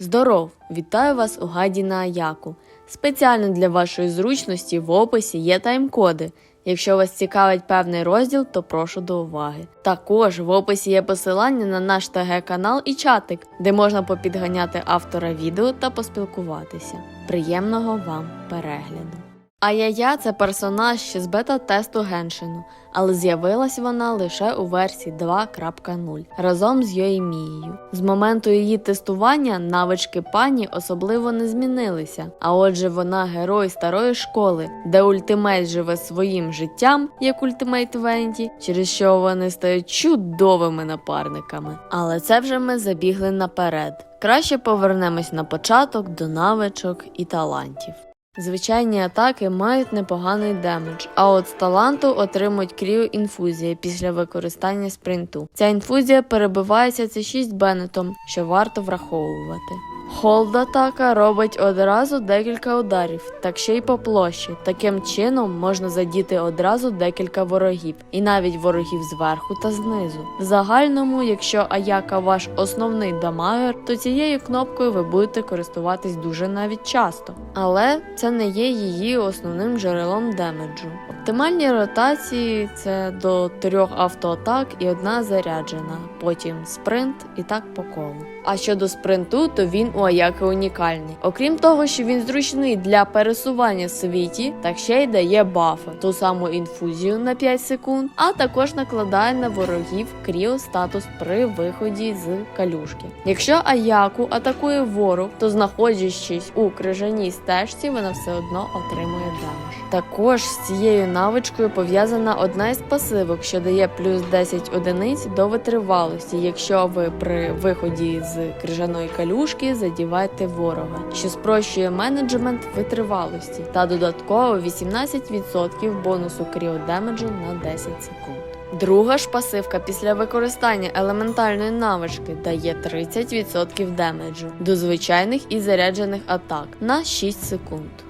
Здоров! Вітаю вас у гайді на Аяку. Спеціально для вашої зручності в описі є тайм-коди. Якщо вас цікавить певний розділ, то прошу до уваги. Також в описі є посилання на наш ТГ канал і чатик, де можна попідганяти автора відео та поспілкуватися. Приємного вам перегляду! Аяя це персонаж ще з бета-тесту Геншину, але з'явилась вона лише у версії 2.0 разом з Йоїмією. З моменту її тестування навички пані особливо не змінилися. А отже, вона герой старої школи, де ультимейт живе своїм життям, як ультимейт Венті, через що вони стають чудовими напарниками. Але це вже ми забігли наперед. Краще повернемось на початок до навичок і талантів. Звичайні атаки мають непоганий демедж, а от з таланту отримують крію інфузія після використання спринту. Ця інфузія перебивається це 6 бенетом, що варто враховувати. Холд атака робить одразу декілька ударів, так ще й по площі. Таким чином можна задіти одразу декілька ворогів, і навіть ворогів зверху та знизу. В загальному, якщо Аяка ваш основний дамагер, то цією кнопкою ви будете користуватись дуже навіть часто. Але це не є її основним джерелом демеджу. Оптимальні ротації це до трьох автоатак і одна заряджена, потім спринт і так по колу. А щодо спринту, то він у Аяки унікальний. Окрім того, що він зручний для пересування в світі, так ще й дає бафи, ту саму інфузію на 5 секунд, а також накладає на ворогів кріо статус при виході з калюшки. Якщо Аяку атакує ворог, то знаходячись у крижаній стежці, вона все одно отримує демедж. Також з цією навичкою пов'язана одна із пасивок, що дає плюс 10 одиниць до витривалості, якщо ви при виході з крижаної калюшки задіваєте ворога, що спрощує менеджмент витривалості та додатково 18% бонусу кріодемеджу на 10 секунд. Друга ж пасивка після використання елементальної навички дає 30% демеджу до звичайних і заряджених атак на 6 секунд.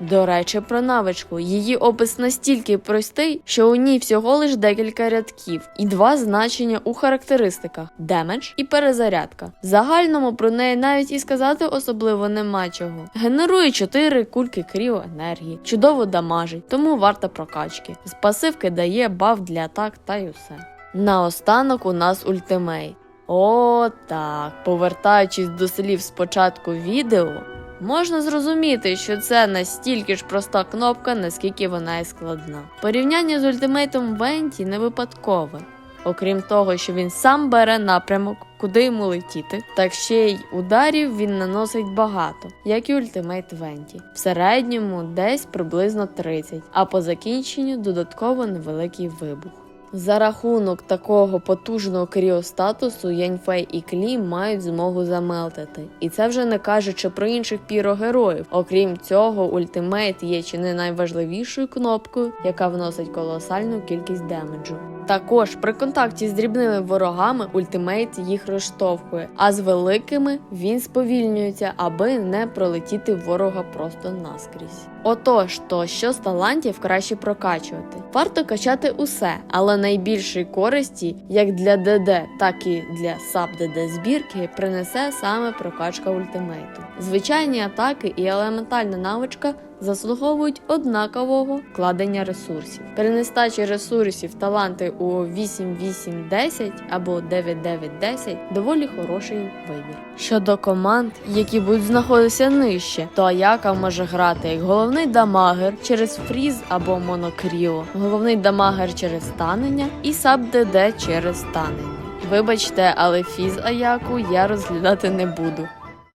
До речі, про навичку. Її опис настільки простий, що у ній всього лиш декілька рядків і два значення у характеристиках демедж і перезарядка. В загальному про неї навіть і сказати особливо нема чого. Генерує 4 кульки кріо енергії, чудово дамажить, тому варта прокачки. З пасивки дає баф для атак та й усе. Наостанок у нас ультимейт. О, так. Повертаючись до слів з початку відео, можна зрозуміти, що це настільки ж проста кнопка, наскільки вона і складна. Порівняння з ультимейтом Венті не випадкове. Окрім того, що він сам бере напрямок, куди йому летіти, так ще й ударів він наносить багато, як і ультимейт Венті. В середньому десь приблизно 30, а по закінченню додатково невеликий вибух. За рахунок такого потужного кріостатусу Яньфей і Клі мають змогу замелтити. І це вже не кажучи про інших пірогероїв. Окрім цього, ультимейт є чи не найважливішою кнопкою, яка вносить колосальну кількість демеджу. Також при контакті з дрібними ворогами ультимейт їх розштовхує, а з великими він сповільнюється, аби не пролетіти ворога просто наскрізь. Отож, то що з талантів краще прокачувати? Варто качати усе, але найбільшої користі як для ДД, так і для саб ДД збірки принесе саме прокачка ультимейту. Звичайні атаки і елементальна навичка заслуговують однакового вкладення ресурсів. При нестачі ресурсів таланти у 8-8-10 або 9-9-10 доволі хороший вибір. Щодо команд, які будуть знаходитися нижче, то Аяка може грати як головний дамагер через фріз або монокріо, головний дамагер через станення і саб ДД через станення. Вибачте, але фіз Аяку я розглядати не буду.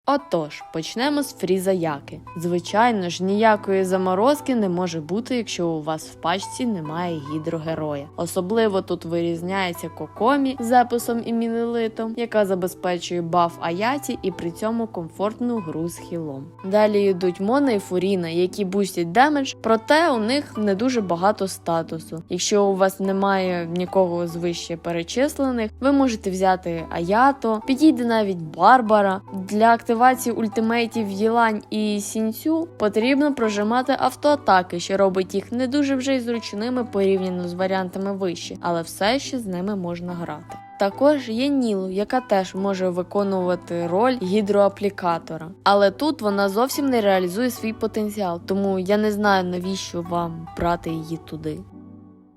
Отож, почнемо з фріза яки. Звичайно ж, ніякої заморозки не може бути, якщо у вас в пачці немає гідрогероя. Особливо тут вирізняється Кокомі з еписом і мінелитом, яка забезпечує баф Аяті і при цьому комфортну гру з хілом. Далі йдуть Мона і Фуріна, які бустять демедж, проте у них не дуже багато статусу. Якщо у вас немає нікого з вище перечислених, ви можете взяти Аято, підійде навіть Барбара. Для активації ультимейтів Єлань і Сінцю потрібно прожимати автоатаки, що робить їх не дуже вже й зручними порівняно з варіантами вище, але все ще з ними можна грати. Також є Нілу, яка теж може виконувати роль гідроаплікатора. Але тут вона зовсім не реалізує свій потенціал, тому я не знаю навіщо вам брати її туди.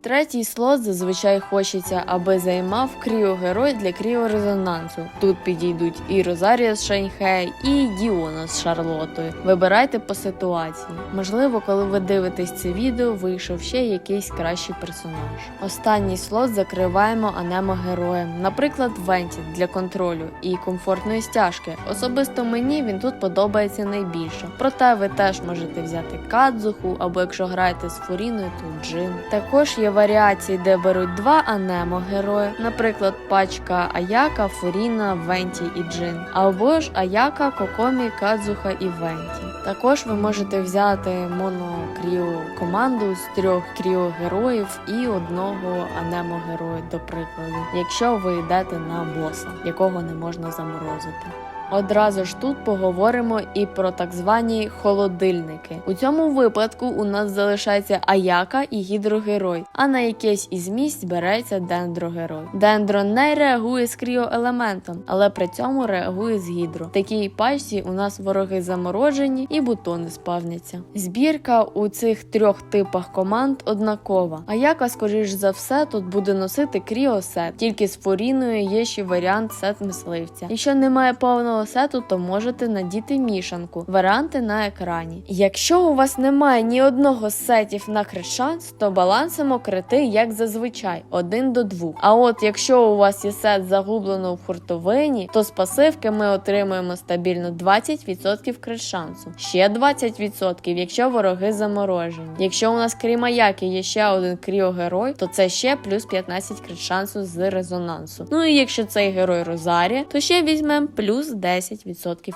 Третій слот зазвичай хочеться, аби займав кріогерой для кріорезонансу. Тут підійдуть і Розарія з Шаньхей, і Діона з Шарлотою. Вибирайте по ситуації. Можливо, коли ви дивитесь це відео, вийшов ще якийсь кращий персонаж. Останній слот закриваємо анемо героєм, наприклад, Венті для контролю і комфортної стяжки. Особисто мені він тут подобається найбільше. Проте ви теж можете взяти кадзуху, або якщо граєте з Фуріною, то джин. Також є варіації, де беруть два анемо герої, наприклад, пачка Аяка, Фуріна, Венті і Джин, або ж Аяка, Кокомі, Кадзуха і Венті. Також ви можете взяти монокріо команду з трьох кріо героїв і одного анемо героя, до прикладу, якщо ви йдете на боса, якого не можна заморозити. Одразу ж тут поговоримо і про так звані холодильники. У цьому випадку у нас залишається Аяка і гідрогерой, а на якесь із місць береться дендрогерой. Дендро не реагує з кріоелементом, але при цьому реагує з гідро. В такій пачці у нас вороги заморожені і бутони спавняться. Збірка у цих трьох типах команд однакова. Аяка, скоріш за все, тут буде носити кріосет, тільки з форіною є ще варіант сет мисливця. Якщо немає повного сету, то можете надіти мішанку. Варіанти на екрані. Якщо у вас немає ні одного з сетів на крит-шанс, то балансимо крити як зазвичай, один до двох. А от якщо у вас є сет загублено в хуртовині, то з пасивки ми отримуємо стабільно 20% крит-шансу. Ще 20%, якщо вороги заморожені. Якщо у нас крім Аяки є ще один кріогерой, то це ще плюс 15 крит-шансу з резонансу. Ну і якщо цей герой Розарія, то ще візьмемо плюс 10%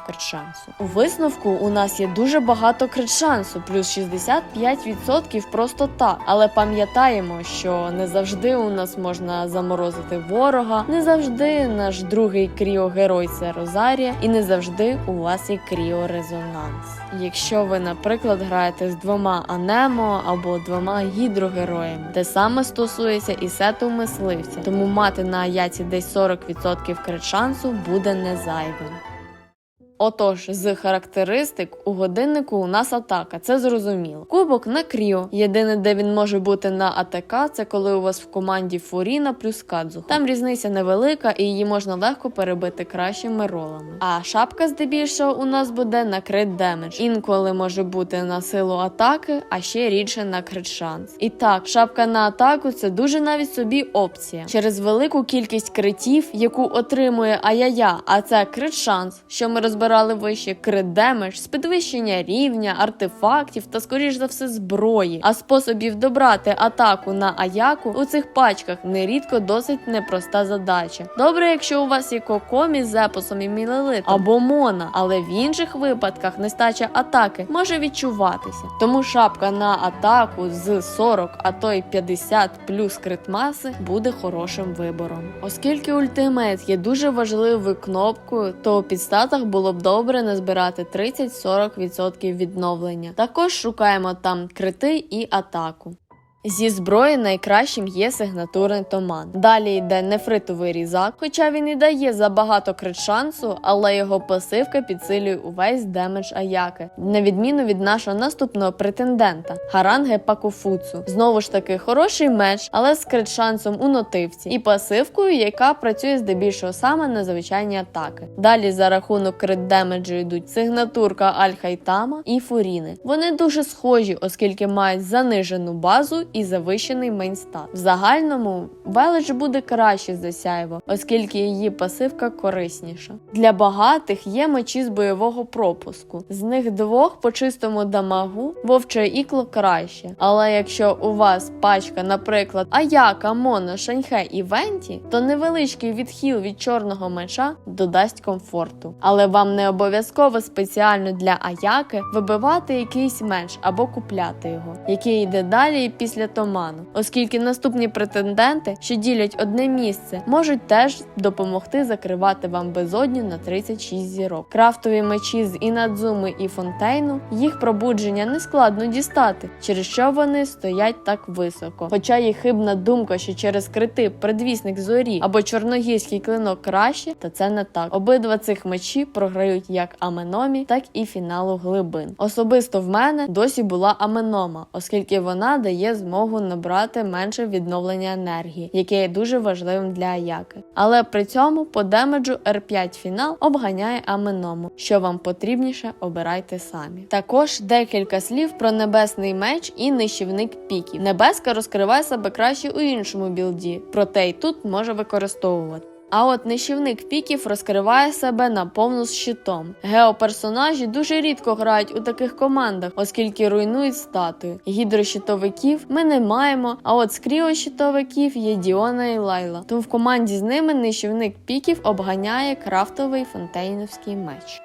крит-шансу. У висновку у нас є дуже багато крит-шансу, плюс 65% просто так. Але пам'ятаємо, що не завжди у нас можна заморозити ворога, не завжди наш другий кріогерой це Розарія, і не завжди у вас є кріорезонанс. Якщо ви, наприклад, граєте з двома анемо або двома гідрогероями, те саме стосується і сету мисливця, тому мати на аяці десь 40% крит шансу буде не зайвим. Отож, з характеристик у годиннику у нас атака, це зрозуміло. Кубок на кріо. Єдине, де він може бути на АТК, це коли у вас в команді Фуріна плюс Кадзу. Там різниця невелика і її можна легко перебити кращими ролами. А шапка здебільшого у нас буде на крит демедж. Інколи може бути на силу атаки, а ще рідше на крит шанс. І так, шапка на атаку це дуже навіть собі опція. Через велику кількість критів, яку отримує Аяя, а це крит шанс, що ми розбираємо брали вище крит демедж, з підвищення рівня, артефактів та, скоріш за все, зброї. А способів добрати атаку на Аяку у цих пачках нерідко досить непроста задача. Добре, якщо у вас є кокомі з епосом і мілелитом або мона, але в інших випадках нестача атаки може відчуватися. Тому шапка на атаку з 40, а то й 50 плюс критмаси буде хорошим вибором. Оскільки ультимейт є дуже важливою кнопкою, то у підстатах було б добре назбирати 30-40% відновлення. Також шукаємо там крити і атаку. Зі зброї найкращим є сигнатурний томан. Далі йде нефритовий різак, хоча він і дає забагато крит шансу, але його пасивка підсилює увесь демедж Аяки, на відміну від нашого наступного претендента Харанге Пакуфуцу. Знову ж таки, хороший меч, але з крит шансом у нотивці, і пасивкою, яка працює здебільшого саме на звичайні атаки. Далі за рахунок крит демеджу йдуть сигнатурка Аль-Хайтама і Фуріни. Вони дуже схожі, оскільки мають занижену базу і завищений мейнстат. В загальному велич буде краще за сяйво, оскільки її пасивка корисніша. Для багатих є мечі з бойового пропуску. З них двох по чистому дамагу вовче ікло краще. Але якщо у вас пачка, наприклад, Аяка, Мона, Шаньхе і Венті, то невеличкий відхил від чорного меча додасть комфорту. Але вам не обов'язково спеціально для Аяки вибивати якийсь меч або купляти його, який йде далі після після Томану, оскільки наступні претенденти, що ділять одне місце, можуть теж допомогти закривати вам безодню на 36 зірок. Крафтові мечі з Інадзуми і Фонтейну їх пробудження не складно дістати, через що вони стоять так високо. Хоча є хибна думка, що через крити предвісник зорі або чорногірський клинок краще, та це не так. Обидва цих мечі програють як Аменомі, так і фіналу глибин. Особисто в мене досі була Аменома, оскільки вона дає змогу набрати менше відновлення енергії, яке є дуже важливим для Аяки. Але при цьому по демеджу R5 фінал обганяє Аменому. Що вам потрібніше, обирайте самі. Також декілька слів про небесний меч і нищівник піків. Небеска розкриває себе краще у іншому білді, проте й тут може використовувати. А от нищівник піків розкриває себе наповну з щитом. Геоперсонажі дуже рідко грають у таких командах, оскільки руйнують статую. Гідрощитовиків ми не маємо, а от скріощитовиків кріощитовиків є Діона і Лайла. Тому в команді з ними нищівник піків обганяє крафтовий фонтейновський меч.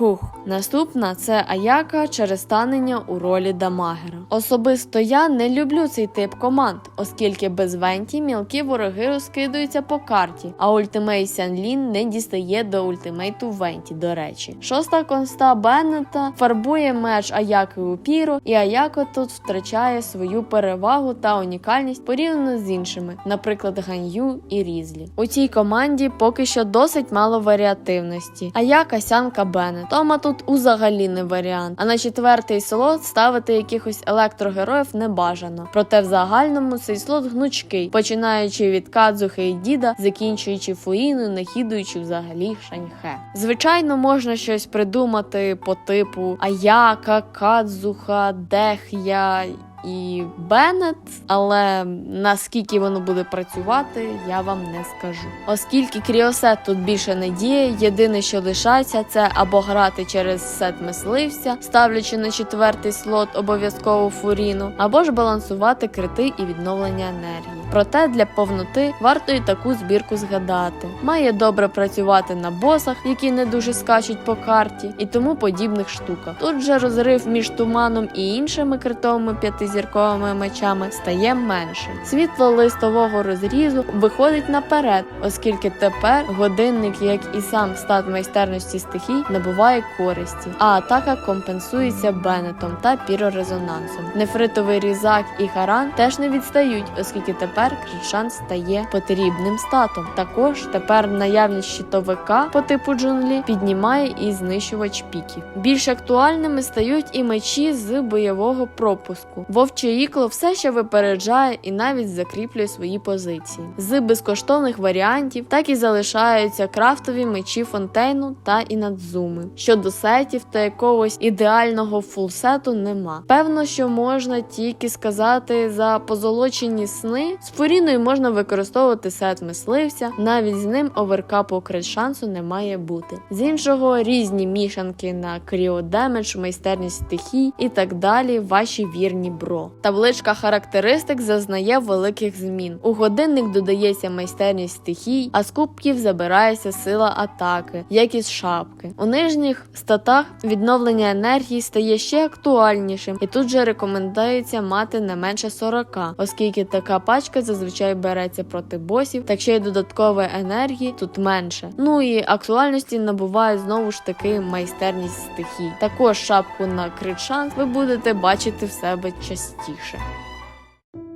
Хух, наступна це Аяка через станення у ролі дамагера. Особисто я не люблю цей тип команд, оскільки без Венті мілкі вороги розкидаються по карті, а ультимейт Сянлін не дістає до ультимейту Венті, до речі. Шоста конста Беннета фарбує меч Аяки у піру, і Аяка тут втрачає свою перевагу та унікальність порівняно з іншими, наприклад, Ганью і Різлі. У цій команді поки що досить мало варіативності. Аяка Сянка Беннет. Тома тут узагалі не варіант. А на четвертий слот ставити якихось електрогероїв не бажано. Проте в загальному цей слот гнучкий, починаючи від Кадзухи і Діда, закінчуючи Фуїну, нахідуючи взагалі Шаньхе. Звичайно, можна щось придумати по типу Аяка, Кадзуха, Дех'я і Беннет, але наскільки воно буде працювати, я вам не скажу. Оскільки кріосет тут більше не діє, єдине, що лишається, це або грати через сет мисливця, ставлячи на четвертий слот обов'язково фуріну, або ж балансувати крити і відновлення енергії. Проте для повноти варто і таку збірку згадати. Має добре працювати на босах, які не дуже скачуть по карті, і тому подібних штуках. Тут же розрив між туманом і іншими критовими п'ятизірковими мечами стає менший. Світло листового розрізу виходить наперед, оскільки тепер годинник, як і сам стат майстерності стихій, набуває користі, а атака компенсується бенетом та пірорезонансом. Нефритовий різак і харан теж не відстають, оскільки тепер кришан стає потрібним статом. Також тепер наявність щитовика по типу джунглі піднімає і знищувач піків. Більш актуальними стають і мечі з бойового пропуску. Вовче ікло все ще випереджає і навіть закріплює свої позиції. З безкоштовних варіантів так і залишаються крафтові мечі фонтейну та інадзуми. Щодо сетів та якогось ідеального фулсету нема. Певно, що можна тільки сказати за позолочені сни. З фуріною можна використовувати сет мисливця, навіть з ним оверкапу крит шансу не має бути. З іншого різні мішанки на кріодемедж, майстерність стихій і так далі. Ваші вірні бро. Табличка характеристик зазнає великих змін. У годинник додається майстерність стихій, а з кубків забирається сила атаки, як із шапки. У нижніх статах відновлення енергії стає ще актуальнішим, і тут же рекомендується мати не менше 40, оскільки така пачка зазвичай береться проти босів, так ще й додаткової енергії тут менше. Ну і актуальності набуває знову ж таки майстерність стихій. Також шапку на крит шанс ви будете бачити в себе частіше.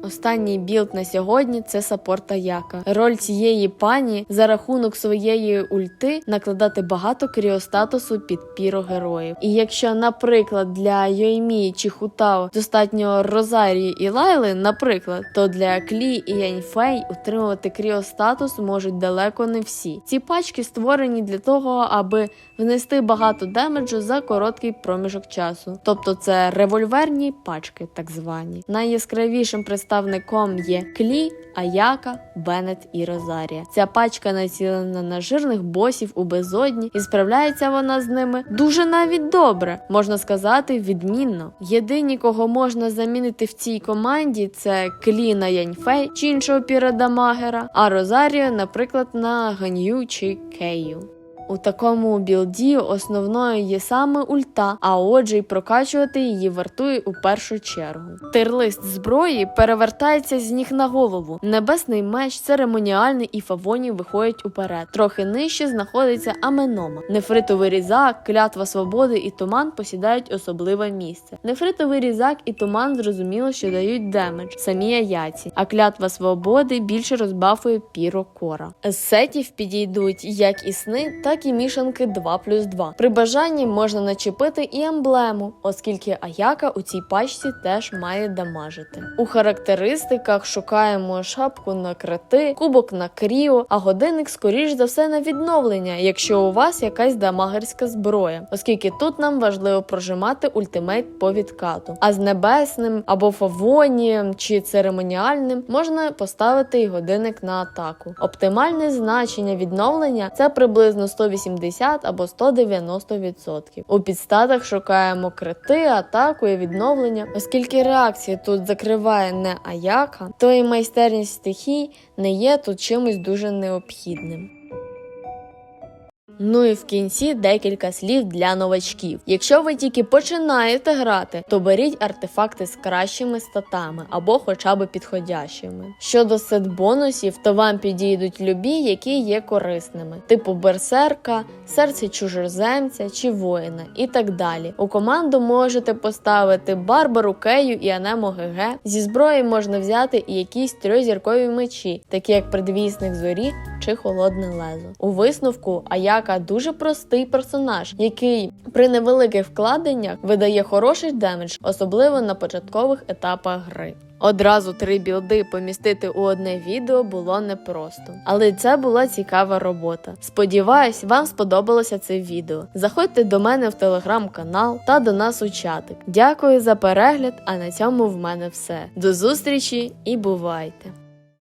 Останній білд на сьогодні це саппорт Аяка. Роль цієї пані за рахунок своєї ульти накладати багато кріостатусу під піро героїв. І якщо, наприклад, для Йоймі чи Хутао достатньо Розарії і Лайли, наприклад, то для Клі і Яньфей утримувати кріостатус можуть далеко не всі. Ці пачки створені для того, аби внести багато демеджу за короткий проміжок часу. Тобто це револьверні пачки, так звані. Найяскравішим представником є Клі, Аяка, Беннет і Розарія. Ця пачка націлена на жирних босів у безодні, і справляється вона з ними дуже навіть добре, можна сказати, відмінно. Єдині, кого можна замінити в цій команді, це Клі на Яньфей чи іншого пірадамагера, а Розарія, наприклад, на Ганью чи Кейю. У такому білді основною є саме ульта, а отже, й прокачувати її вартує у першу чергу. Тирлист зброї перевертається з ніг на голову. Небесний меч, церемоніальний і фавоні виходять уперед. Трохи нижче знаходиться аменома. Нефритовий різак, клятва свободи і туман посідають особливе місце. Нефритовий різак і туман зрозуміло, що дають демедж, самі аяці, а клятва свободи більше розбафує піро кора. З сетів підійдуть як і сни, так і мішанки 2 плюс 2. При бажанні можна начепити і емблему, оскільки аяка у цій пачці теж має дамажити. У характеристиках шукаємо шапку на крити, кубок на кріо, а годинник, скоріш за все, на відновлення, якщо у вас якась дамагерська зброя, оскільки тут нам важливо прожимати ультимейт по відкату. А з небесним або фавонієм чи церемоніальним можна поставити і годинник на атаку. Оптимальне значення відновлення це приблизно 180 або 190%. У підстатах шукаємо крити, атаку і відновлення, оскільки реакція тут закриває не аяка, то і майстерність стихій не є тут чимось дуже необхідним. Ну і в кінці декілька слів для новачків. Якщо ви тільки починаєте грати, то беріть артефакти з кращими статами або хоча б підходящими. Щодо сет бонусів, то вам підійдуть любі, які є корисними, типу берсерка, серце чужоземця чи воїна і так далі. У команду можете поставити Барбару, Кею і Анемо ГГ. Зі зброї можна взяти і якісь трьохзіркові мечі, такі як предвісник зорі чи холодне лезо. У висновку Аяка дуже простий персонаж, який при невеликих вкладеннях видає хороший демедж, особливо на початкових етапах гри. Одразу три білди помістити у одне відео було непросто, але це була цікава робота. Сподіваюсь, вам сподобалося це відео. Заходьте до мене в телеграм-канал та до нас у чатик. Дякую за перегляд, а на цьому в мене все. До зустрічі і бувайте!